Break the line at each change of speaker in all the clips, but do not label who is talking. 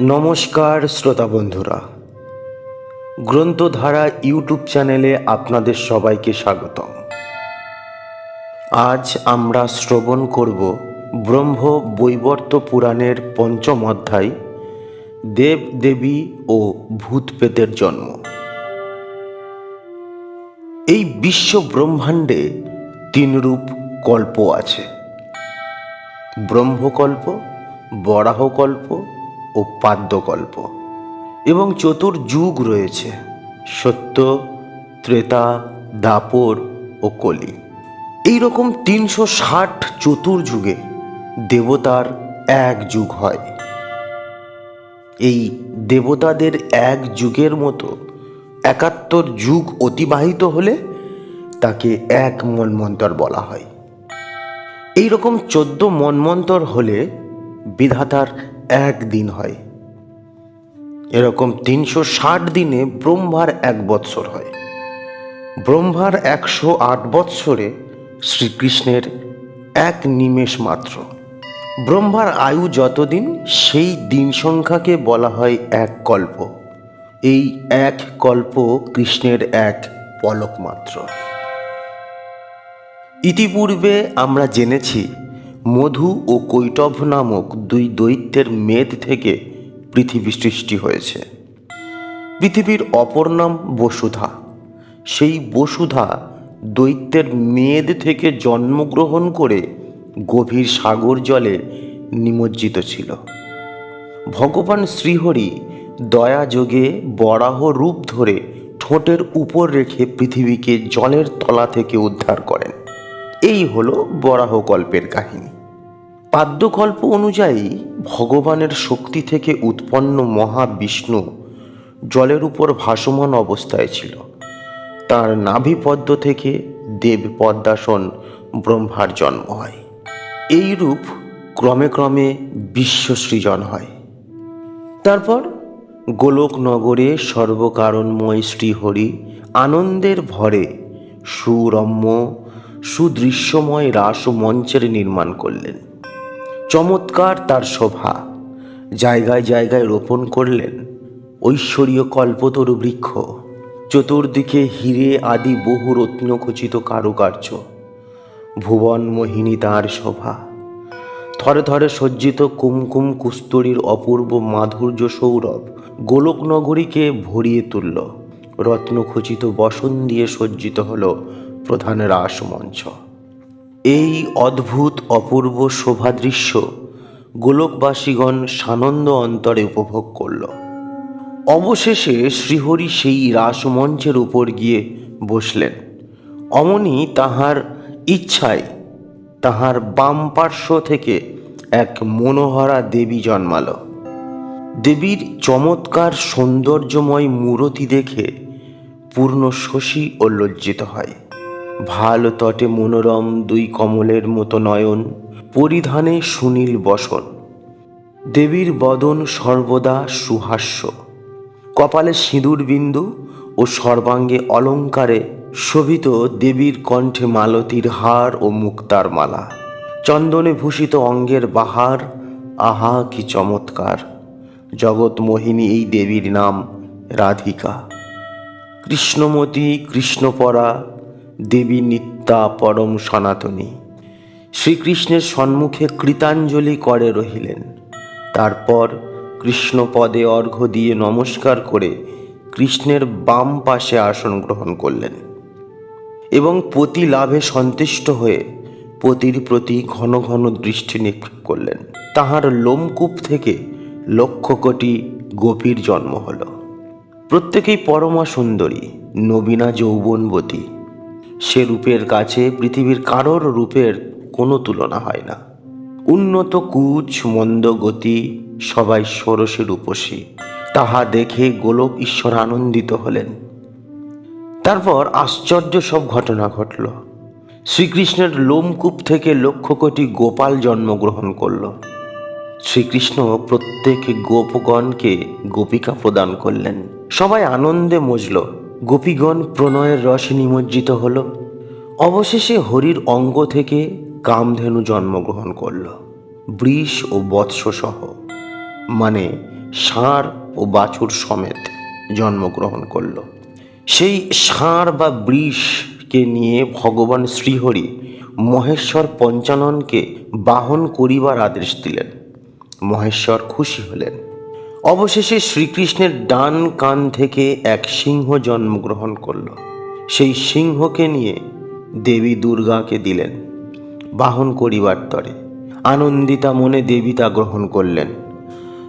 নমস্কার শ্রোতা বন্ধুরা। গ্রন্থধারা ইউটিউব চ্যানেলে আপনাদের সবাইকে স্বাগতম। আজ আমরা শ্রবণ করব ব্রহ্ম বৈবর্ত পুরাণের পঞ্চম অধ্যায়, দেব দেবী ও ভূত প্রেতের জন্ম। এই বিশ্ব ব্রহ্মাণ্ডে তিন রূপ কল্প আছে। ব্রহ্মকল্প, বরাহকল্প ও পাদ্যকল্প এবং চতুর যুগ রয়েছে, সত্য, ত্রেতা, দাপর ও কলি। এই রকম তিনশো ষাট চতুর্যুগে দেবতার এক যুগ হয়। এই দেবতাদের এক যুগের মতো একাত্তর যুগ অতিবাহিত হলে তাকে এক মন্বন্তর বলা হয়। এই রকম চোদ্দ মন্মন্তর হলে বিধাতার এক দিন হয়। এরকম তিনশো ষাট দিনে ব্রহ্মার এক বৎসর হয়। ব্রহ্মার একশো আট বৎসরে শ্রীকৃষ্ণের এক নিমেষ মাত্র। ব্রহ্মার আয়ু যতদিন, সেই দিন সংখ্যাকে বলা হয় এক কল্প। এই এক কল্প কৃষ্ণের এক পলক মাত্র। ইতিপূর্বে আমরা জেনেছি মধু ও কৈটভ নামক দুই দৈত্যের মেদ থেকে পৃথিবী সৃষ্টি হয়েছে। পৃথিবীর অপর নাম বসুধা। সেই বসুধা দৈত্যের মেদ থেকে জন্মগ্রহণ করে গভীর সাগর জলে নিমজ্জিত ছিল। ভগবান শ্রীহরি দয়া যোগে বরাহ রূপ ধরে ঠোঁটের উপর রেখে পৃথিবীকে জলের তলা থেকে উদ্ধার করেন। এই হলো বরাহ কল্পের কাহিনী। পাদ্যকল্প অনুযায়ী ভগবানের শক্তি থেকে উৎপন্ন মহাবিষ্ণু জলের উপর ভাসমান অবস্থায় ছিল। তার নাভিপদ্ম থেকে দেব পদ্মাসন ব্রহ্মার জন্ম হয়। এই রূপ ক্রমে ক্রমে বিশ্ব সৃজন হয়। তারপর গোলক নগরে সর্বকারণময় শ্রীহরি আনন্দের ভরে সুরম্য সুদৃশ্যময় রাস ও মঞ্চের নির্মাণ করলেন। চমৎকার তার শোভা। জায়গায় জায়গায় রোপণ করলেন ঐশ্বরীয় কল্পতরু বৃক্ষ, চতুর্দিকে হিরে আদি বহু রত্নখচিত কারুকার্য। ভুবন মোহিনী তাঁর শোভা। থরে থরে সজ্জিত কুমকুম কুস্তরীর অপূর্ব মাধুর্য সৌরভ গোলকনগরীকে ভরিয়ে তুলল। রত্নখচিত বসন দিয়ে সজ্জিত হল প্রধান রাসমঞ্চ এই অদ্ভুত অপূর্ব শোভাদৃশ্য গোলকবাসীগণ সানন্দ অন্তরে উপভোগ করল। অবশেষে শ্রীহরি সেই রাসমঞ্চের উপর গিয়ে বসলেন। অমনি তাহার ইচ্ছায় তাহার বাম পার্শ্ব থেকে এক মনোহরা দেবী জন্মালো। দেবীর চমৎকার সৌন্দর্যময় মূরতি দেখে পূর্ণ শশী ও লজ্জিত হয়। ভালো তটে মনোরম দুই কমলের মতো নয়ন, পরিধানে সুনীল বসন। দেবীর বদন সর্বদা সুহাস্য। কপালে সিঁদুর বিন্দু ও সর্বাঙ্গে অলঙ্কারে শোভিত দেবীর কণ্ঠে মালতীর হার ও মুক্তার মালা। চন্দনে ভূষিত অঙ্গের বাহার, আহা কি চমৎকার! জগৎ মোহিনী এই দেবীর নাম রাধিকা। কৃষ্ণমতী কৃষ্ণপরা দেবী নিত্যা পরম সনাতনী। শ্রীকৃষ্ণের সম্মুখে কৃতাঞ্জলি করে রহিলেন। তারপর কৃষ্ণপদে অর্ঘ্য দিয়ে নমস্কার করে কৃষ্ণের বাম পাশে আসন গ্রহণ করলেন এবং পতি লাভে সন্তুষ্ট হয়ে পতির প্রতি ঘন ঘন দৃষ্টি নিক্ষেপ করলেন। তাহার লোমকূপ থেকে লক্ষ কোটি গোপীর জন্ম হল। প্রত্যেকেই পরমা সুন্দরী, নবীনা যৌবনবতী। সে রূপের কাছে পৃথিবীর কারোর রূপের কোনো তুলনা হয় না। উন্নত কুচ মন্দ গতি, সবাই ষোড়শী রূপসী। তাহা দেখে গোলক ঈশ্বর আনন্দিত হলেন। তারপর আশ্চর্য সব ঘটনা ঘটল। শ্রীকৃষ্ণের লোমকূপ থেকে লক্ষ কোটি গোপাল জন্মগ্রহণ করল। শ্রীকৃষ্ণ প্রত্যেক গোপগণকে গোপিকা প্রদান করলেন। সবাই আনন্দে মজল। গোপীগণ প্রণয়ের রসে নিমজ্জিত হল। অবশেষে হরির অঙ্গ থেকে কামধেনু জন্মগ্রহণ করল। বৃষ ও বৎস সহ মানে ষাঁড় ও বাছুর সমেত জন্মগ্রহণ করল। সেই ষাঁড় বা বৃষকে নিয়ে ভগবান শ্রীহরি মহেশ্বর পঞ্চাননকে বাহন করিবার আদেশ দিলেন। মহেশ্বর খুশি হলেন। অবশেষে শ্রীকৃষ্ণের ডান কান থেকে এক সিংহ জন্মগ্রহণ করল। সেই সিংহকে নিয়ে দেবী দুর্গাকে দিলেন, বাহন করিবার তরে। আনন্দিতা মনে দেবী তা গ্রহণ করলেন।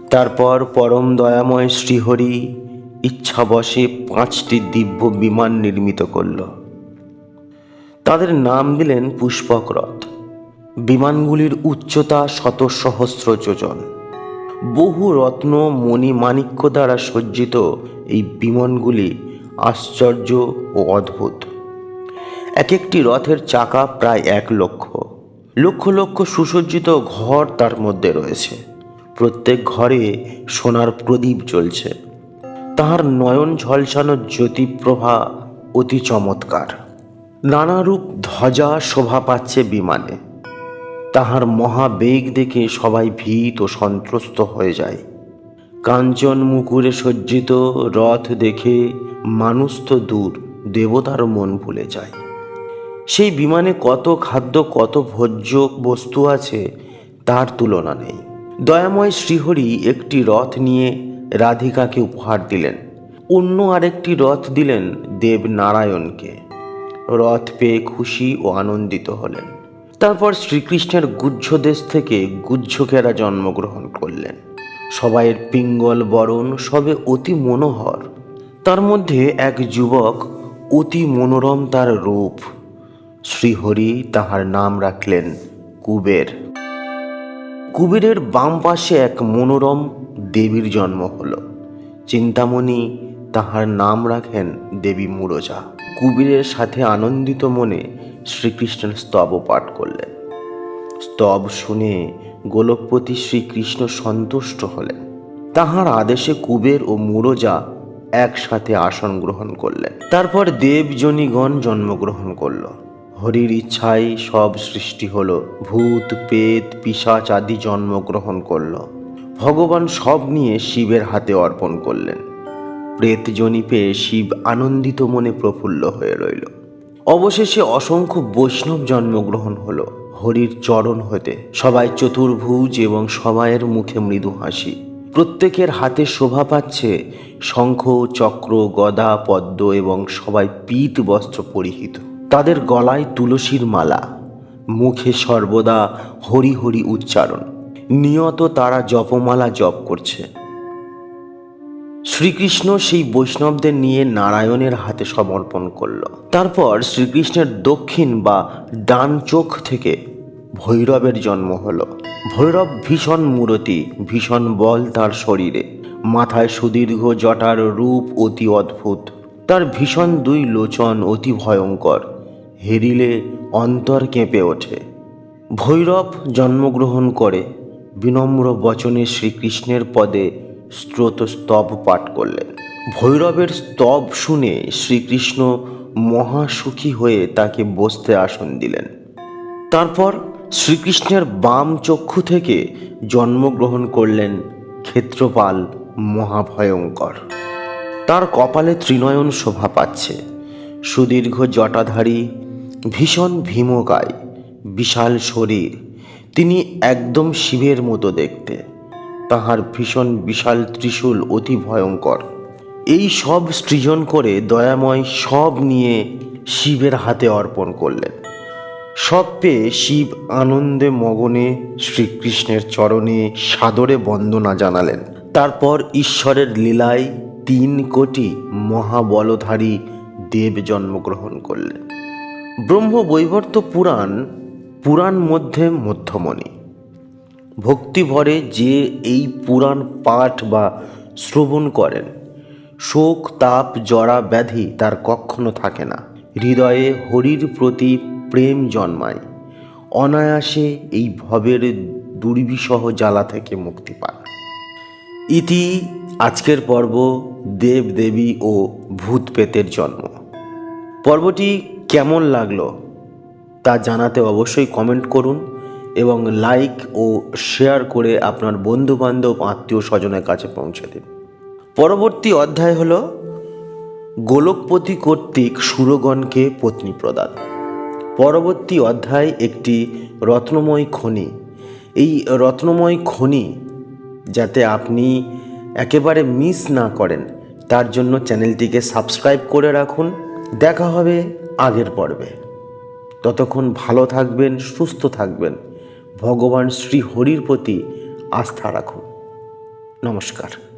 তারপর পরম দয়াময় শ্রীহরি ইচ্ছাবশে পাঁচটি দিব্য বিমান নির্মিত করল। তাদের নাম দিলেন পুষ্পক রথ। বিমানগুলির উচ্চতা শত সহস্র যোজন। বহু রত্ন মণি মাণিক্য দ্বারা সজ্জিত এই বিমানগুলি আশ্চর্য ও অদ্ভুত। এক একটি রথের চাকা প্রায় এক লক্ষ। লক্ষ লক্ষ সুসজ্জিত ঘর তার মধ্যে রয়েছে। প্রত্যেক ঘরে সোনার প্রদীপ জ্বলছে। তাহার নয়ন ঝলসানো জ্যোতিপ্রভা অতি চমৎকার। নানারূপ ধ্বজা শোভা পাচ্ছে বিমানে। তাহার মহাবেগ দেখে সবাই ভীত ও সন্ত্রস্ত হয়ে যায়। কাঞ্চন মুকুরে সজ্জিত রথ দেখে মানুষ তো দূর, দেবতার মন ভুলে যায়। সেই বিমানে কত খাদ্য, কত ভোজ্য বস্তু আছে, তার তুলনা নেই। দয়াময় শ্রীহরি একটি রথ নিয়ে রাধিকাকে উপহার দিলেন। অন্য আরেকটি রথ দিলেন দেব নারায়ণকে রথ পেয়ে খুশি ও আনন্দিত হলেন। তারপর শ্রীকৃষ্ণের গুজ্জ দেশ থেকে গুজ্জকেরা জন্মগ্রহণ করলেন। সবাইয়ের পিঙ্গল বরণ সবে অতি মনোহর। তার মধ্যে এক যুবক অতি মনোরম তার রূপ। শ্রীহরি তাহার নাম রাখলেন কুবের। কুবেরের বাম পাশে এক মনোরম দেবীর জন্ম হল। চিন্তামণি তাহার নাম রাখেন দেবী মুরজা। কুবেরের সাথে আনন্দিত মনে শ্রীকৃষ্ণের স্তব পাঠ করলেন। স্তব শুনে গোলকপতি শ্রীকৃষ্ণ সন্তুষ্ট হলেন। তাহার আদেশে কুবের ও মুরজা একসাথে আসন গ্রহণ করলেন। তারপর দেবজনীগণ জন্মগ্রহণ করল। হরির ইচ্ছাই সব সৃষ্টি হলো, ভূত পেত পিশাচ আদি জন্মগ্রহণ করল। ভগবান সব নিয়ে শিবের হাতে অর্পণ করলেন। প্রেতজনী পেয়ে শিব আনন্দিত মনে প্রফুল্ল হয়ে রইল। অবশেষে অসংখ্য বৈষ্ণব জন্মগ্রহণ হলো। হরির চরণ হতে সবাই চতুর্ভুজ এবং সবাইয়ের মুখে মৃদু হাসি। প্রত্যেকের হাতে শোভা পাচ্ছে শঙ্খ, চক্র, গদা, পদ্ম এবং সবাই পীত বস্ত্র পরিহিত। তাদের গলায় তুলসীর মালা, মুখে সর্বদা হরি হরি উচ্চারণ। নিয়ত তারা জপমালা জপ করছে। শ্রীকৃষ্ণ সেই বৈষ্ণবদের নিয়ে নারায়ণের হাতে সমর্পণ করল। তারপর শ্রীকৃষ্ণের দক্ষিণ বা ডান চোখ থেকে ভৈরবের জন্ম হলো। ভৈরব ভীষণ মূরতি, ভীষণ বল তার শরীরে। মাথায় সুদীর্ঘ জটার রূপ অতি অদ্ভুত। তার ভীষণ দুই লোচন অতি ভয়ঙ্কর, হেরিলে অন্তর কেঁপে ওঠে। ভৈরব জন্মগ্রহণ করে বিনম্র বচনে শ্রীকৃষ্ণের পদে স্রোত স্তব পাঠ করলেন। ভৈরবের স্তব শুনে শ্রীকৃষ্ণ মহাসুখী হয়ে তাকে বসতে আসন দিলেন। তারপর শ্রীকৃষ্ণের বাম চক্ষু থেকে জন্মগ্রহণ করলেন ক্ষেত্রপাল মহাভয়ঙ্কর। তার কপালে ত্রিনয়ন শোভা পাচ্ছে। সুদীর্ঘ জটাধারী, ভীষণ ভীমকায়, বিশাল শরীর, তিনি একদম শিবের মতো দেখতে। তাহার ভীষণ বিশাল ত্রিশূল অতি ভয়ঙ্কর। এই সব সৃজন করে দয়াময় সব নিয়ে শিবের হাতে অর্পণ করলেন। সব পেয়ে শিব আনন্দে মগনে শ্রীকৃষ্ণের চরণে সাদরে বন্দনা জানালেন। তারপর ঈশ্বরের লীলায় তিন কোটি মহাবলধারী দেব জন্মগ্রহণ করলেন। ব্রহ্ম বৈবর্ত পুরাণ পুরাণ মধ্যে মধ্যমণি। ভক্তিভরে যে এই পুরাণ পাঠ বা শ্রবণ করেন, শোক, তাপ, জরা, ব্যাধি তার কখনো থাকে না। হৃদয়ে হরির প্রতি প্রেম জন্মায়। অনায়াসে এই ভবের দুর্বিষহ জ্বালা থেকে মুক্তি পান। ইতি আজকের পর্ব দেব, দেবী ও ভূত পেতের জন্ম। পর্বটি কেমন লাগল তা জানাতে অবশ্যই কমেন্ট করুন। এবং লাইক ও শেয়ার করে আপনার বন্ধুবান্ধব, আত্মীয় স্বজনের কাছে পৌঁছে দিন। পরবর্তী অধ্যায় হল, গোলকপতি কর্তৃক সুরগণকে পত্নী প্রদান। পরবর্তী অধ্যায় একটি রত্নময় খনি। এই রত্নময় খনি যাতে আপনি একেবারে মিস না করেন, তার জন্য চ্যানেলটিকে সাবস্ক্রাইব করে রাখুন। দেখা হবে আগের পর্বে। ততক্ষণ ভালো থাকবেন, সুস্থ থাকবেন। ভগবান শ্রী হরির প্রতি আস্থা রাখুন নমস্কার।